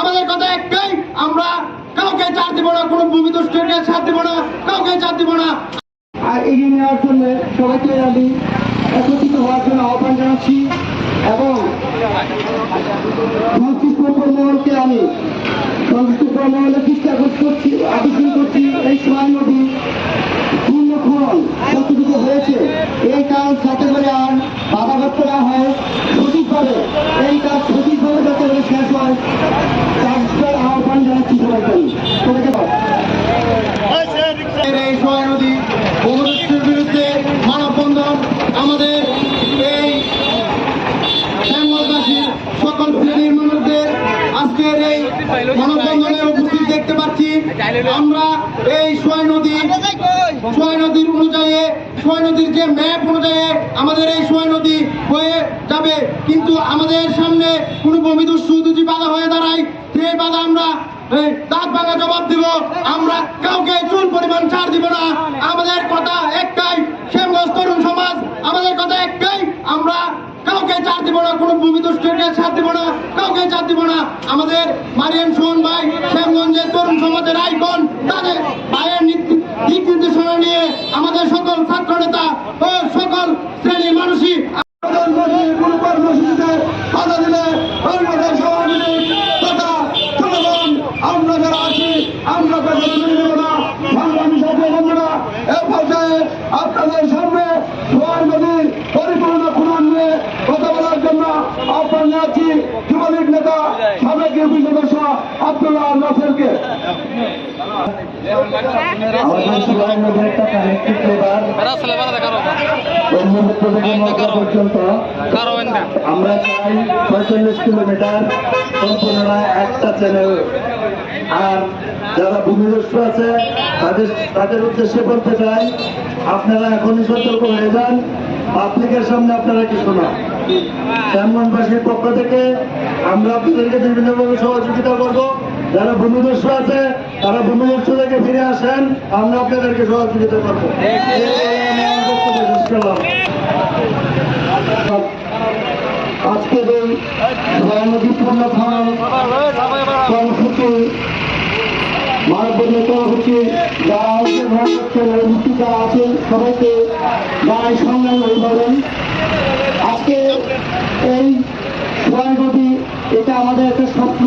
আমাদের কথা একটাই, আমরা কাউকে চার দিব না, কোনো দুষ্কৃতকে ছাড় দিব না, কাউকে চার দিব না। আর এগিয়ে নেওয়ার জন্য সবাইকে আমি একত্রিত হওয়ার জন্য আহ্বান জানাচ্ছি এবং সংশ্লিষ্ট কর্মহলকে আমি সংশ্লিষ্ট কর্মহলে চেষ্টা করছি আবেদন করছি। এই সময় নদী পূর্ণ খনন যতটুকু হয়েছে, এই কাজ যাতে করে আর বাধাগ্রস্ত না হয়। সঠিকভাবে এই কাজ সঠিকভাবে যাতে করে শেষ হয় তার আহ্বান জানাচ্ছি সবাইকে আমি। সবাইকে ধন্যবাদ। এই সোয়া নদী ভূমিদস্যুর বিরুদ্ধে মানববন্ধন আমাদের এই বেঙ্গলবাসীর সকল শ্রেণির মানুষদের আজকের এই মানববন্ধনে উপস্থিত দেখতে পাচ্ছি। আমরা এই সোয়া নদী, সোয়া নদীর অনুযায়ী, সোয়া নদীর যে ম্যাপ অনুযায়ী আমাদের এই সোয়া নদী হয়ে যাবে। কিন্তু আমাদের সামনে কোনো ভূমিদস্যু যদি বাধা হয়ে দাঁড়ায়। সেই বাধা আমরা দাঁত ভাঙা জবাব দিব। আমরা কাউকে চুল পরিমাণ ছাড় দিব না। আমাদের কথা শ্যামগঞ্জ তরুণ সমাজ, আমাদের কথা একটাই, আমরা কাউকে ছাড় দিব না, কোনো ভূমি দুষ্কৃতকে ছাড় দিব না, কাউকে ছাড় দিব না। আমাদের মারিয়ান সোহন ভাই, শ্যামগঞ্জের তরুণ সমাজের আইকন, তাদের ভাইয়ের দিক নির্দেশনা নিয়ে আমাদের সকল ছাত্র নেতা ও সকল শ্রেণির মানুষই আমরা যারা আছি, আমরা শুনে না। আপনাদের সামনে সোয়ার নদীর পরিপূর্ণ খুলন নিয়ে কথা বলার জন্য আহ্বান জানাচ্ছি যুবলীগ নেতা সাবেক সদস্য আব্দুল্লাহ নাসেরকে। আমরা যারা আছে, তাদের তাদের উদ্দেশ্যে চাই, আপনারা এখনই সতর্ক হয়ে যান। পাবলিকের সামনে আপনারা কিছু না। শ্যামগঞ্জবাসীর পক্ষ থেকে আমরা আপনাদেরকে বিভিন্নভাবে সহযোগিতা করব। যারা ভূমিদস্য আছে, তারা ভূমিদস্য থেকে ফিরে আসেন, আমরা আপনাদেরকে সহযোগিতা করব এই আমি আমার বক্তব্য শেষ করলাম। আজকে এই নদী পূর্ণ কর্মসূচি মানববন্ধন কর্মসূচি যারা সবাইকে আজকে এই সোয়াই এটা আমাদের একটা স্বপ্ন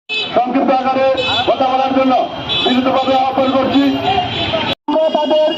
তাদের